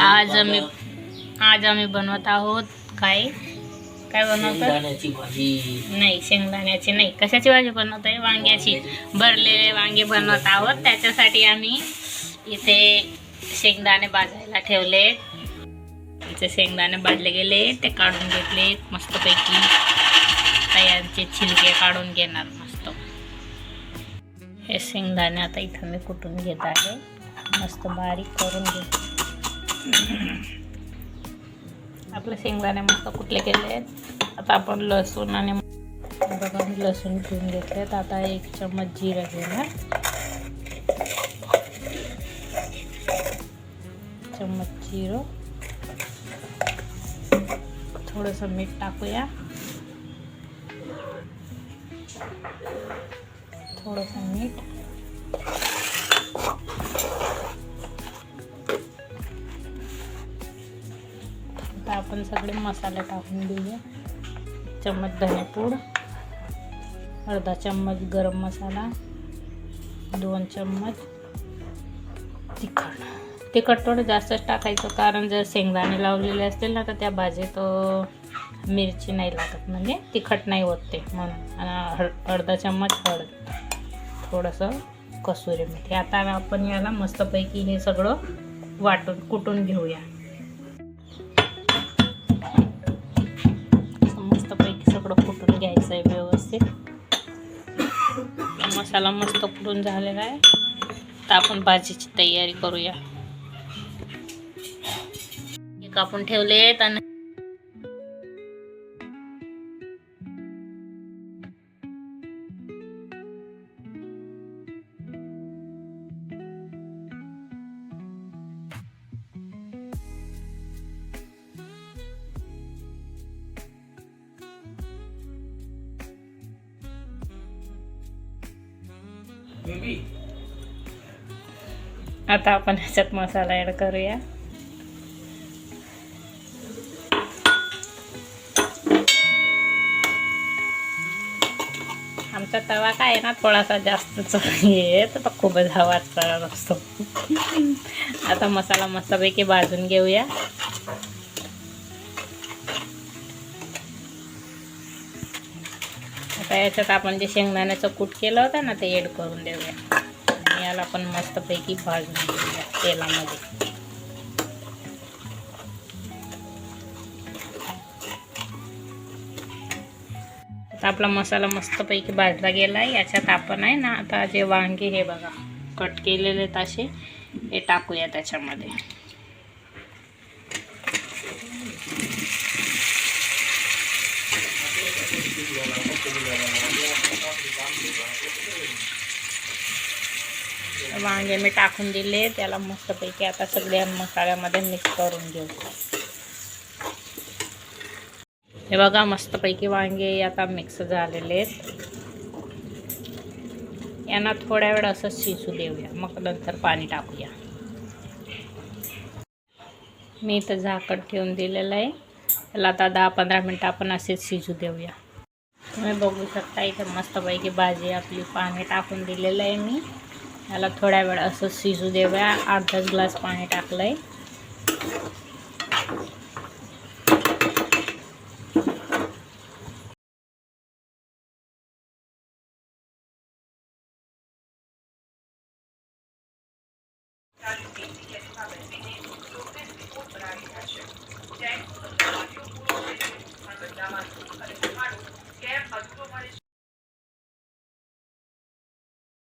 आज आम्ही आज आम्ही बनवत आहोत काय? काय भाजी। नाही शेंगदाण्याची नाही. कशाची भाजी बनवत आहे? वांग्याची. भरलेले वांगे बनवत आहोत. त्याच्यासाठी आम्ही इथे शेंगदाणे भाजायला ठेवले. इथे शेंगदाणे भाजले गेले. ते काढून घेतले. मस्तपैकी तयारचे छिलके काढून घेणार मस्त. हे शेंगदाणे आता इथं मी कुटून घेत आहे? मस्त बारीक करून घेत. आपले शेंगदाणे मस्त कुठले गेले आहेत. आता आपण लसूण आणि बघा मी लसूण घेऊन घेतलेत आता एक चम्मच जिरं घेणार. चम्मच जिरं. थोडंसं मीठ टाकूया. थोडंसं मीठ. आता आपण सगळे मसाले टाकून देऊया. चम्मच धनेपूड अर्धा चम्मच गरम मसाला दोन चम्मच तिखट. तिखट थोडं जास्तच टाकायचं कारण जर शेंगदाणे लावलेले असतील ना तर त्या भाजीत मिरची नाही लागत. म्हणजे तिखट नाही होत ते म्हणून. आणि हळ अर्धा चम्मच हळद. थोडंसं कसुरी मेथी. आता आपण याला मस्तपैकी हे सगळं वाटून कुटून घेऊया. घ्यायचं आहे व्यवस्थित. मसाला मस्त कुटून झालेला आहे. तर आपण भाजीची तयारी करूया. एक आपण ठेवलेत आणि आता आपण ह्याच्यात मसाला ॲड करूया. आमचा तवा काय आहे ना थोडासा जास्त हे तर खूपच हवाच करत असतो. आता मसाला मस्तपैकी भाजून घेऊया. आता याच्यात आपण जे शेंगदाण्याचं कूट केलं होतं ना ते ॲड करून देऊया. आणि याला पण मस्तपैकी भाजून घेऊया तेलामध्ये. आता आपला मसाला मस्तपैकी भाजला गेला आहे याच्यात आपण आहे ना आता जे वांगे हे बघा कट केलेले आहेत असे हे टाकूया त्याच्यामध्ये. वांगे मी टाकून दिले त्याला मस्तपैकी आता सगळ्या मसाल्यामध्ये मिक्स करून घेऊ. हे बघा मस्तपैकी वांगे आता मिक्स झालेले आहेत. यांना थोड्या वेळ असं शिजू देऊया मग नंतर पाणी टाकूया. मी इथं झाकण ठेवून दिलेलं आहे. त्याला दा पंद्रह मिनट अपन अजू दे शिजू देऊया तुम्ही बघू शकता भाजी अपनी पानी टाकन दिल आहे मी। याला थोड्या वेळ असं शिजू देऊया अर्धाच ग्लास पानी टाकल आहे